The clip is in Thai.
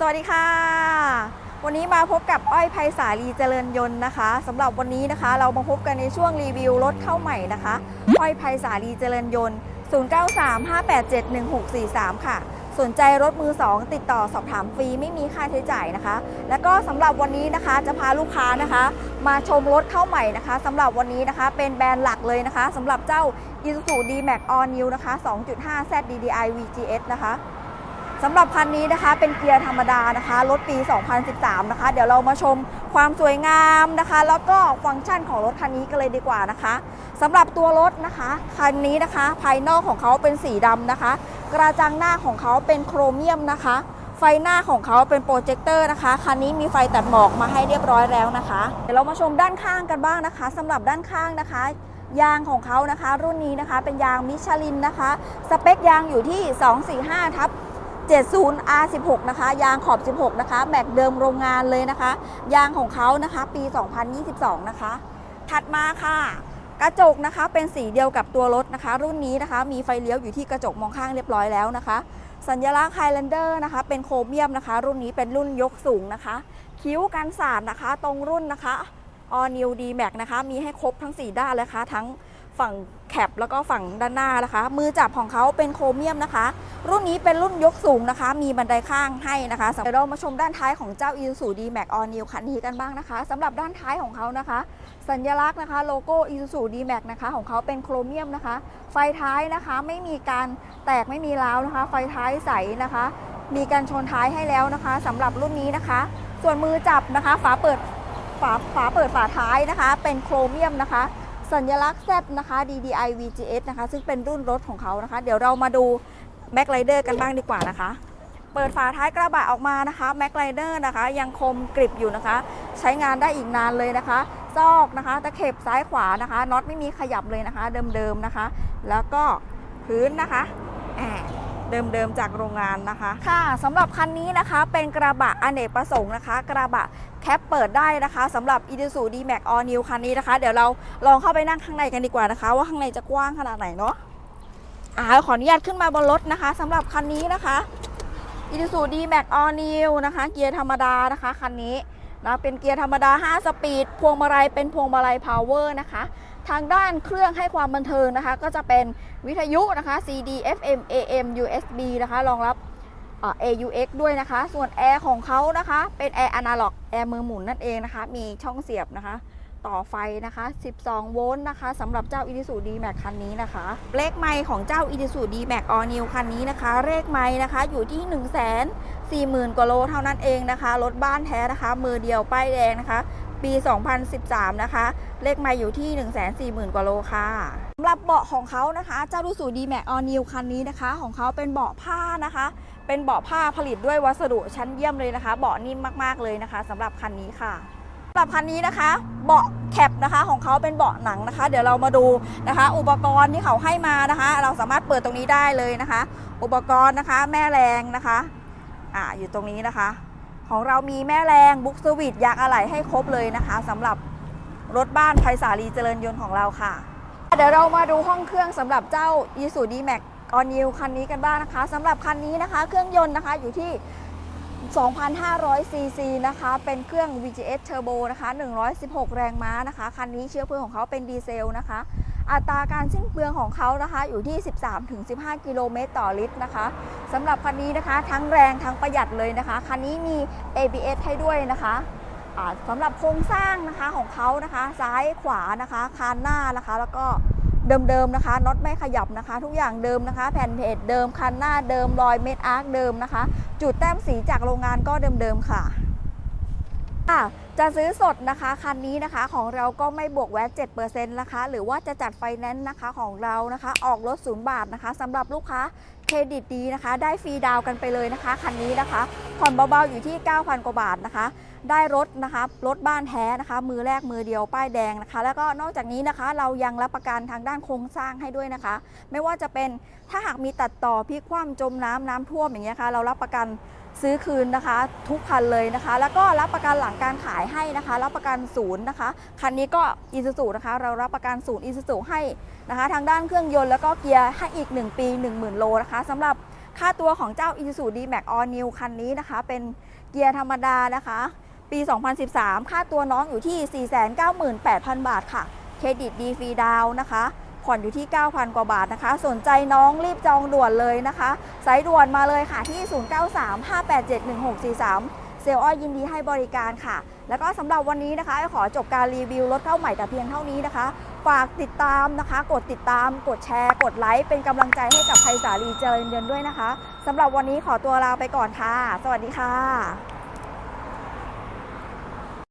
สวัสดีค่ะ วันนี้มาพบกับอ้อยไพศาลีเจริญยนต์นะคะสำหรับวันนี้นะคะ เรามาพบกันในช่วงรีวิวรถเข้าใหม่นะคะ อ้อยไพศาลีเจริญยนต์ 0935871643 ค่ะ สนใจรถมือ 2 ติดต่อสอบถามฟรีไม่มีค่าใช้จ่ายนะคะ แล้วก็สำหรับวันนี้นะคะจะพาลูกค้านะคะ มาชมรถเข้าใหม่นะคะสำหรับวันนี้นะคะเป็นแบรนด์หลักเลยนะคะสำหรับเจ้า Isuzu D-Max All New นะคะ 2.5 ZDDI VGS นะคะ สำหรับคันนี้นะคะเป็นเกียร์ธรรมดานะคะรถปี 2013 นะคะ เดี๋ยวเรามาชมความสวยงามนะคะ แล้วก็ฟังก์ชันของรถคันนี้กันเลยดีกว่านะคะสำหรับตัวรถนะคะคันนี้นะคะ ภายนอกของเขาเป็นสีดำนะคะ กระจังหน้าของเขาเป็นโครเมียมนะคะ ไฟหน้าของเขาเป็นโปรเจคเตอร์นะคะคันนี้มีไฟตัดหมอกมาให้เรียบร้อยแล้วนะคะ เดี๋ยวเรามาชมด้านข้างกันบ้างนะคะสำหรับด้านข้างนะคะยางของเขานะคะ รุ่นนี้นะคะเป็นยางมิชลินนะคะ สเปคยางอยู่ที่ 245ทับ 70 R16 นะคะ ยางขอบ 16 นะคะ แม็กเดิมโรงงานเลยนะคะ ยางของเขานะคะ ปี 2022 นะคะ ถัดมาค่ะ กระจกนะคะเป็นสีเดียวกับตัวรถนะคะ รุ่นนี้นะคะมีไฟเลี้ยวอยู่ที่กระจกมองข้างเรียบร้อยแล้วนะคะ สัญลักษณ์ไฮแลนเดอร์นะคะ เป็นโครเมียมนะคะ รุ่นนี้เป็นรุ่นยกสูงนะคะ คิ้วกันสาดนะคะ ตรงรุ่นนะคะ All New D Max นะคะ มีให้ครบทั้ง 4 ด้านเลยค่ะทั้ง ฝั่งแคปแล้วก็ฝั่งด้านหน้านะคะ มือจับของเขาเป็นโครเมียมนะคะ รุ่นนี้เป็นรุ่นยกสูงนะคะ มีบันไดข้างให้นะคะเดี๋ยวเรามาชมด้านท้ายของเจ้า Isuzu D-Max All New คันนี้กันบ้างนะคะสำหรับด้านท้ายของเขานะคะ สัญลักษณ์นะคะโลโก้ Isuzu D-Max นะคะของเขาเป็นโครเมียมนะคะ ไฟท้ายนะคะไม่มีการแตกไม่มีร้าวนะคะ ไฟท้ายใสนะคะ มีการชนท้ายให้แล้วนะคะสำหรับรุ่นนี้นะคะ ส่วนมือจับนะคะ ฝาเปิดฝาฝาเปิดฝาท้ายนะคะ เป็นโครเมียมนะคะ สัญลักษณ์แซบนะคะ DDI VGS นะคะ ซึ่งเป็นรุ่นรถของเขานะคะ เดี๋ยวเรามาดูแม็กไ i เดอร์กันบ้างดีกว่านะคะ เปิดฝาท้ายกระบะออกมานะคะแม็กไ i เดอร์นะคะ ยังคมกริบอยู่นะคะ ใช้งานได้อีกนานเลยนะคะ ซอกนะคะ ตะเข็บซ้ายขวานะคะน็อตไม่มีขยับเลยนะคะ เดิมๆนะคะ แล้วก็พื้นนะคะแอบ เดิมๆจากโรงงานนะคะ ค่ะสำหรับคันนี้นะคะเป็นกระบะอเนกประสงค์นะคะ กระบะแคปเปิดได้นะคะสำหรับ i s u z u D-Max All New คันนี้นะคะ เดี๋ยวเราลองเข้าไปนั่งข้างในกันดีกว่านะคะ ว่าข้างในจะกว้างขนาดไหนเนาะอ่าขออนุญาตขึ้นมาบนรถนะคะสำหรับคันนี้นะคะ i s u z u D-Max All New นะคะ เกียร์ธรรมดานะคะคันนี้นะเป็นเกียร์ธรรมดา 5 สปีด พวงมาลัยเป็นพวงมาลัย Power นะคะ ทางด้านเครื่องให้ความบันเทิงนะคะ ก็จะเป็นวิทยุนะคะ CD FM AM USB นะคะรองรับ AUX ด้วยนะคะ ส่วนแอร์ของเขานะคะ เป็นแอร์อนาล็อกแอร์มือหมุนนั่นเองนะคะ มีช่องเสียบนะคะ ต่อไฟนะคะ 12 โวลต์นะคะสำหรับเจ้า Isuzu D-Max คันนี้นะคะ เลขไมล์ของเจ้า Isuzu D-Max All New คันนี้นะคะ เลขไมล์นะคะอยู่ที่ 1 4 0 0 0 0 กว่าโลเท่านั้นเองนะคะ รถบ้านแท้นะคะ มือเดียวป้ายแดงนะคะ ปี 2013 นะคะ เลขไมล์อยู่ที่ 1 4 0 0 0 0 กว่าโลค่ะสำหรับเบาะของเขานะคะเจ้า Isuzu D-Max All New คันนี้นะคะ ของเขาเป็นเบาะผ้านะคะ เป็นเบาะผ้าผลิตด้วยวัสดุชั้นเยี่ยมเลยนะคะ เบาะนิ่มมากๆเลยนะคะสำหรับคันนี้ค่ะสำหรับคันนี้นะคะ เบาะแคปนะคะของเขาเป็นเบาะหนังนะคะ เดี๋ยวเรามาดูนะคะ อุปกรณ์ที่เขาให้มานะคะ เราสามารถเปิดตรงนี้ได้เลยนะคะ อุปกรณ์นะคะ แม่แรงนะคะอ่าอยู่ตรงนี้นะคะ ของเรามีแม่แรงบุ๊กสวิตยางอะไหล่ให้ครบเลยนะคะสำหรับรถบ้านไพศาลีเจริญยนต์ของเราค่ะ เดี๋ยวเรามาดูห้องเครื่องสำหรับเจ้า i s u d Max All New คันนี้กันบ้างนะคะสำหรับคันนี้นะคะ เครื่องยนต์นะคะอยู่ที่ 2,500 ซีซีนะคะ เป็นเครื่อง VGS Turbo นะคะ 116 แรงม้านะคะ คันนี้เชื้อเพลิงของเขาเป็นดีเซลนะคะ อัตราการสิ้นเปลืองของเขานะคะ อยู่ที่ 13-15 กิโลเมตรต่อลิตรนะคะสำหรับคันนี้นะคะ ทั้งแรงทั้งประหยัดเลยนะคะ คันนี้มี ABS ให้ด้วยนะคะสำหรับโครงสร้างนะคะของเขานะคะ ซ้ายขวานะคะคานหน้านะคะ แล้วก็เดิมๆนะคะน็อตไม่ขยับนะคะ ทุกอย่างเดิมนะคะ แผ่นเพจเดิมคันหน้าเดิมรอยเม็ดอาร์คเดิมนะคะ จุดแต้มสีจากโรงงานก็เดิมๆค่ะ ค่ะจะซื้อสดนะคะคันนี้นะคะของเราก็ไม่บวกแวต7%นะคะ หรือว่าจะจัดไฟแนนซ์นะคะของเรานะคะ ออกรถศูนย์บาทนะคะสำหรับลูกค้าเครดิตดีนะคะ ได้ฟรีดาวกันไปเลยนะคะคันนี้นะคะผ่อนเบาๆอยู่ที่ 9,000 กว่าบาทนะคะ ได้รถนะคะรถบ้านแท้นะคะ มือแรกมือเดียวป้ายแดงนะคะ แล้วก็นอกจากนี้นะคะ เรายังรับประกันทางด้านโครงสร้างให้ด้วยนะคะ ไม่ว่าจะเป็นถ้าหากมีตัดต่อพลิกคว่ำจมน้ำน้ำท่วมอย่างเงี้ยค่ะเรารับประกัน ซื้อคืนนะคะ ทุกคันเลยนะคะ แล้วก็รับประกันหลังการขายให้นะคะ รับประกันศูนย์นะคะ คันนี้ก็อีซูซูนะคะ เรารับประกันศูนย์อีซูซูให้นะคะ ทางด้านเครื่องยนต์แล้วก็เกียร์ให้อีก 1 ปี 10,000 โลนะคะสำหรับค่าตัวของเจ้า i s u z u D-Max All New คันนี้นะคะ เป็นเกียร์ธรรมดานะคะ ปี 2013 ค่าตัวน้องอยู่ที่ 498,000 บาทค่ะ เครดิตดีฟรีดาวนะคะ ผ่อนอยู่ที่ 9,000 กว่าบาทนะคะ สนใจน้องรีบจองด่วนเลยนะคะ สายด่วนมาเลยค่ะที่ 0935871643 เซลล์อ้อยยินดีให้บริการค่ะ แล้วก็สำหรับวันนี้นะคะขอจบการรีวิวรถเข้าใหม่แต่เพียงเท่านี้นะคะ ฝากติดตามนะคะ กดติดตาม กดแชร์ กดไลค์ เป็นกำลังใจให้กับไพศาลีเจริญยนต์ด้วยนะคะสำหรับวันนี้ขอตัวลาไปก่อนค่ะ สวัสดีค่ะ